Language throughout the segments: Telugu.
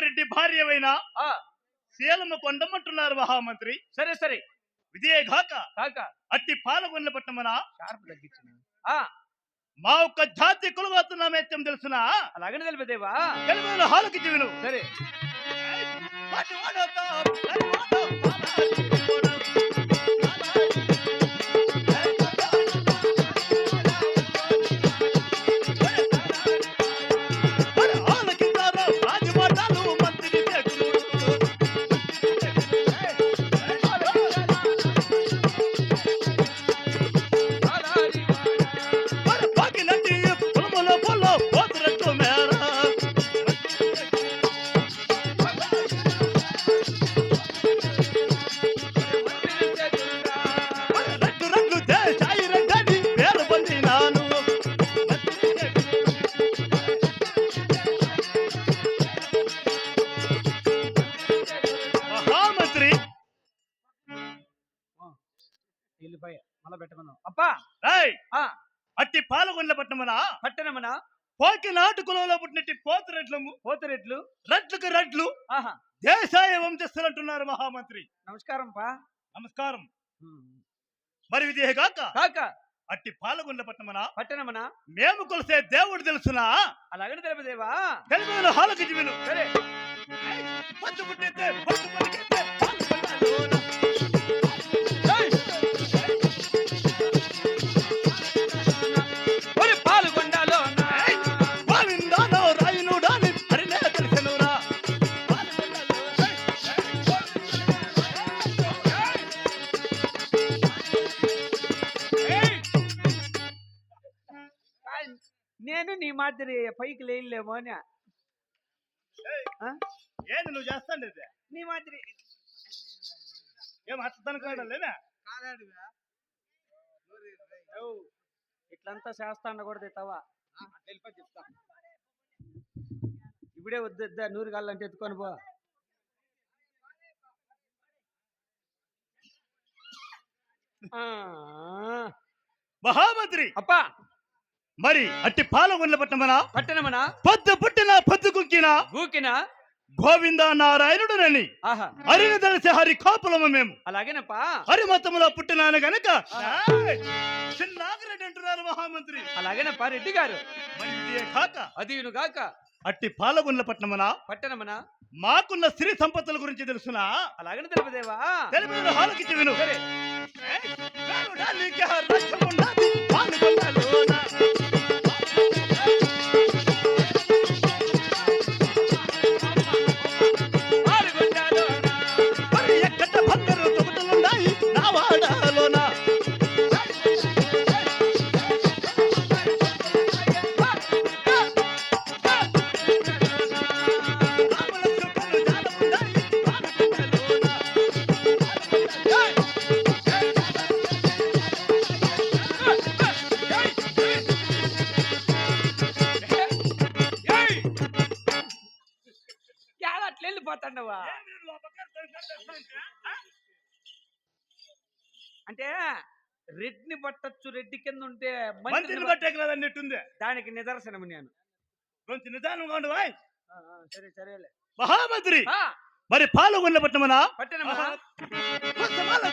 చిన్నాగిరెడ్డి భార్యవైన శీలమ్మ కొండమంటున్నారు మహామంత్రి. సరే సరే. ఇదే గాక కాక. అట్టి పాల్గొన్న పట్టమన షార్ప్ తగ్గించిన. ఆ, మా ఒక్క జాతి కులగోతున్న మేత్యం తెలుసున? అలాగనే తెలిపదేవా తెలుగులో హాలకి జీవులు సరే. పట్టణమనా పోకి నాటు కులంలో పుట్టినట్టి పోతురెట్లము పోతరెట్లు రట్లకు రట్లు ఆహా. దేశాయ వంశస్థులంటున్నారు మహామంత్రి. నమస్కారం. పా నమస్కారం మరి ఇదే కాక? కాక. అట్టి పాలగొండ పట్టమన పట్టణమనా? మేము కొలిసే దేవుడు తెలుసునా? అలాగనే తెలిపదేవా? తెలుగులో హాలకి జీవులు సరే. పట్టు పుట్టితే పట్టు నేను నీ మాదిరి పైకి లేయలేమో అని? ఏంది నువ్వు చేస్తాండి ఇది? నీ మాదిరి. ఏం హస్తనుకోవడం లేదా? ఇట్లంతా చేస్తా ఉండకూడదు తవా ఇప్పుడే వద్దు వద్దా నూరు కాళ్ళంటే ఎత్తుకొని పో. మహామంత్రి! అప్పా! మరి అట్టి పాలగొండ పట్టమన? పట్టణమనా? పొద్దు పుట్టిన పొద్దు కుంకిన గూకిన? గోవింద నారాయణుడునని. ఆహా. హరిని తెలిసే హరి కాపులము మేము. అలాగేనప్పా? హరి మతములో పుట్టినాను గనక! చిన్నాగిరెడ్డి అంటున్నారు మహామంత్రి. అలాగేనప్పా రెడ్డి గారు. మరి ఇదే కాక. అదియును గాక. అట్టి పాలగొండ పట్టణమన? పట్టణమనా? మాకున్న స్త్రీ సంపత్తుల గురించి తెలుసునా? అలాగనే తెలుపదేవా? తెలుగు హాలకి చెవిను. సరే. వెళ్ళిపోతాండవా అంటే రెడ్ని పట్టచ్చు రెడ్డి కింద ఉంటే మంత్రిని పట్ట- కదా అన్నట్టుంది. దానికి నిదర్శనము నేను. కొంచెం నిదానంగా ఉండు వాయ్. ఆ, ఆ, సరే సరేలే. మహామంత్రి మరి పాల్గొండ పట్టమనా పట్టణమా పుస్తమాల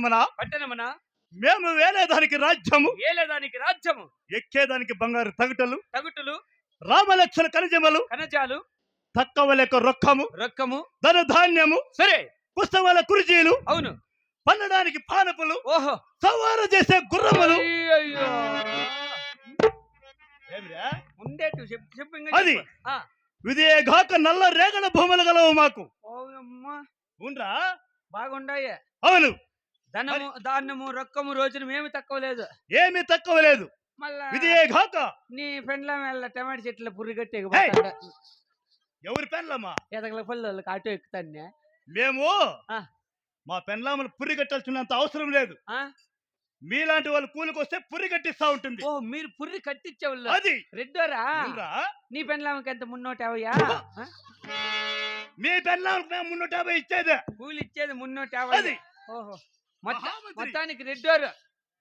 పట్టమనా పట్టణమనా? మేము వేలేదానికి రాజ్యము. ఏలేదానికి రాజ్యము. ఎక్కేదానికి బంగారు తగుటలు. తగుటులు. రామలక్షణ కనిజములు కనచాలు తక్కవ లెక్క రొక్కము. రొక్కము. ధన ధాన్యము సరే. పుస్తకాల కుర్చీలు. అవును. పన్నడానికి పానపులు ఓహో. సవారు చేసే గుర్రములు. అది. చెప్పు. ఆ, ఇదే గాక నల్ల రేగల భూములు గలవు మాకు. ఉండ్రా? బాగుండాయి. అవును. ధనము ధాన్యము రొక్కము రోజున ఏమి తక్కువ లేదు. ఏమీ తక్కువ లేదు. మళ్ళా ఇదే నీ పెండ్ల టమాటా చెట్ల పుర్రి కట్టి. ఎవరి పెన్లమ్మా ఎదగల పల్లెళ్ళకి ఆటో ఎక్కుతాను మేము. మా పెన్లాములు పురి కట్టాల్సినంత అవసరం లేదు. మీలాంటి వాళ్ళు కూలికొస్తే పురి కట్టిస్తా ఉంటుంది. ఓ మీరు పుర్రి కట్టించేవాళ్ళు అది. రెడ్డోరా? నీ పెండ్లామకి ఎంత? మున్నూట? మీ పెన్లాములకు మేము మున్నూట యాభై ఇచ్చేదే. కూలి ఇచ్చేది మున్నూట యాభై. అది. ఓహో. మొత్త- మహామంత్రి. మొత్తానికి రెడ్డోరు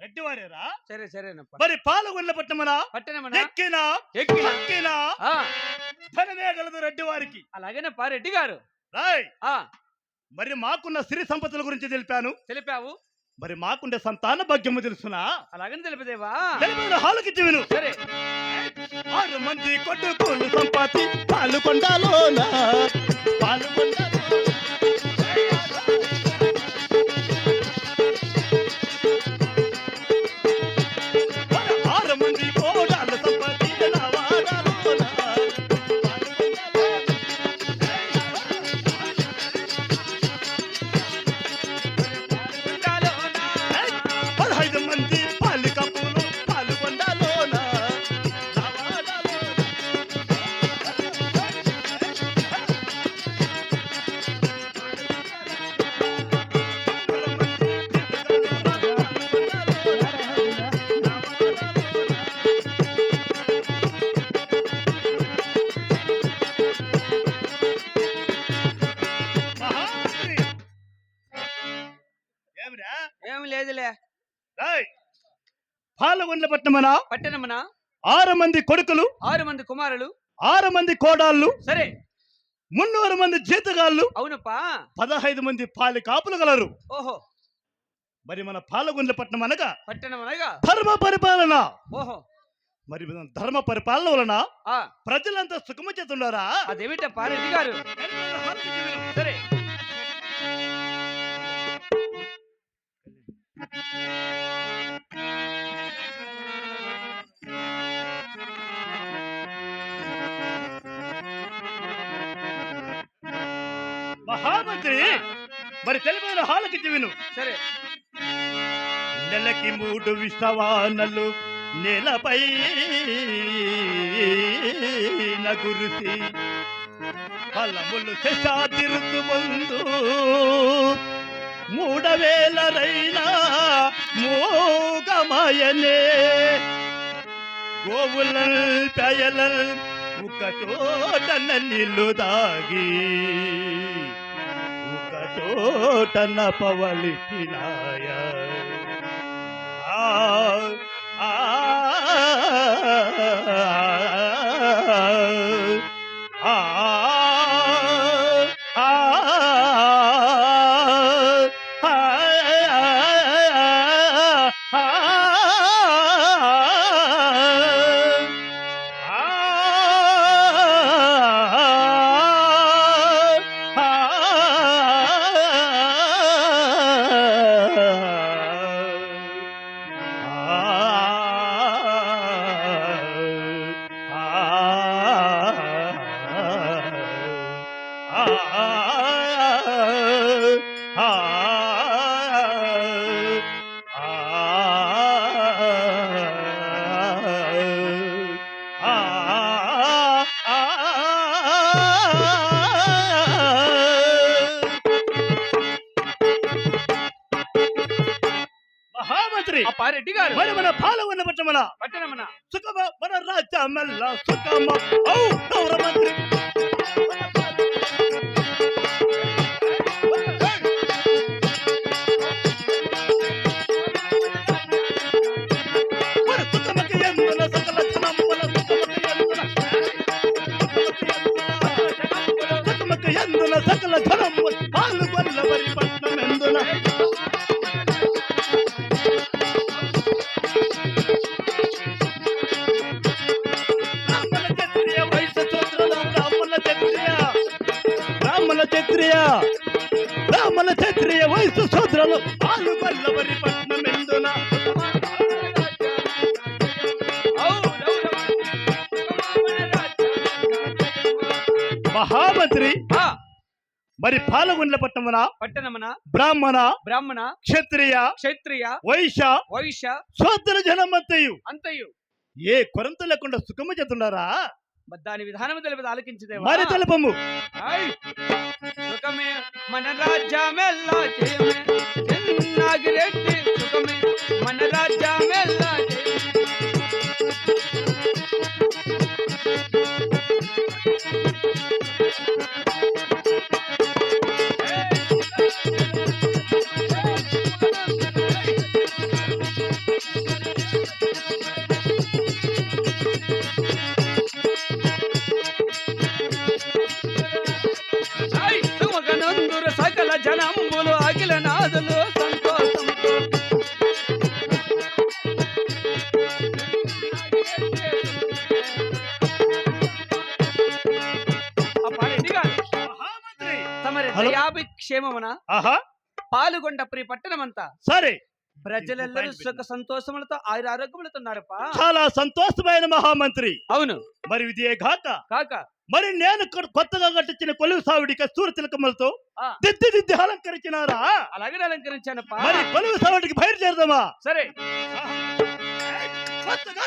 రెడ్డివారేరా? సరే సరేనప్ప. మరి పాలగొండ పట్టమన పట్టణమనా? ఎక్కినా? ఎక్కిన. ఎక్కినా? ధనమే గలదు రెడ్డివారికి. అలాగేనప్ప రెడ్డి గారు రాయ్. ఆ. మరి మాకున్న సిరి సంపదల గురించి తెలిపాను. తెలిపావు. మరి మాకుండే సంతాన భాగ్యము తెలుసునా? అలాగని తెలిపదేవా? తెలిపిన హాలుకి విను సరే. ఆరు మంది కొట్టుకోలు సంపాతి పాలుకొండలోన పాలుకొండలోన. పాలగొండ్ల పట్టణమనా? ఆరు మంది కొడుకులు ఆరు మంది కుమారులు. ఆరు మంది కోడాళ్ళు సరే. మున్నూరు మంది జీతగాళ్ళు అవునప్పా. పదహైదు మంది పాలి కాపులు గలరు. ఓహో. మరి మన పాలగొండ్ల పట్టణం అనగా పట్టణం అనగా? ధర్మ పరిపాలన. ఓహో. మరి మన ధర్మ పరిపాలన వలన ఆ. ప్రజలంతా సుఖము చేతుండారా అదేమిటప్పా రెడ్డి గారు? సరే. మహామంత్రి మరి తెలివైన హాలకి విను సరే. నెలకి మూడు విశ్వవానలు నేలపై నగురుసి ఫలములు శశాతిరుతు ముందు మూడవేలరైనా మోగమాయనే. గోవులల్ పెయలల్ ఒక చోటన నిల్లు తోటన ఒక చోటన ఆ మహామంత్రి అప్పా రెడ్డి గారు మరి మన పాలవన్న పట్టమన పట్టణమనా? సుఖమ మన రాజ్యమల్ల సుఖమ? ఔ గౌరవంత్రి మన బ్రాహ్మణ క్షత్రియ వయసు ఎందున మహామంత్రి మరి పాలగొండ్ల పట్టణమున? పట్టణమున. బ్రాహ్మణ బ్రాహ్మణ. క్షత్రియ క్షత్రియ వైశ్య వైశ్య. సోదర జనమంతయు. అంతయు. ఏ కొరంత లేకుండా సుఖము చెందున్నారా మరి దాని విధానం తెలిపి ఆలకించదేవా మరి తెలుపము. సుఖమే మన రాజ్యమెల్లా జయమే చెన్నాగిరెడ్డి సుఖమే మన రాజ్యమెల్లా జనంబులు అఖిల నాదులు తమరి ఆహా. పాల్గొండ ప్రియ పట్టణమంతా? సరే. ప్రజలెల్లరూ సుఖ సంతోషములతో ఆయుర ఆరోగ్యములతున్నారప్పా చాలా సంతోషమైన మహామంత్రి. అవును. మరి ఇదే కాక కాక మరి నేను కొత్తగా కట్టించిన కొలువు సావిడి కస్తూరి తిలకమ్మలతో. దిద్ది దిద్ది అలంకరించినారా? అలాగే అలంకరించానప్పా. మరి కొలువు సావిడికి బయలుదేరదామా? సరే. కొత్తగా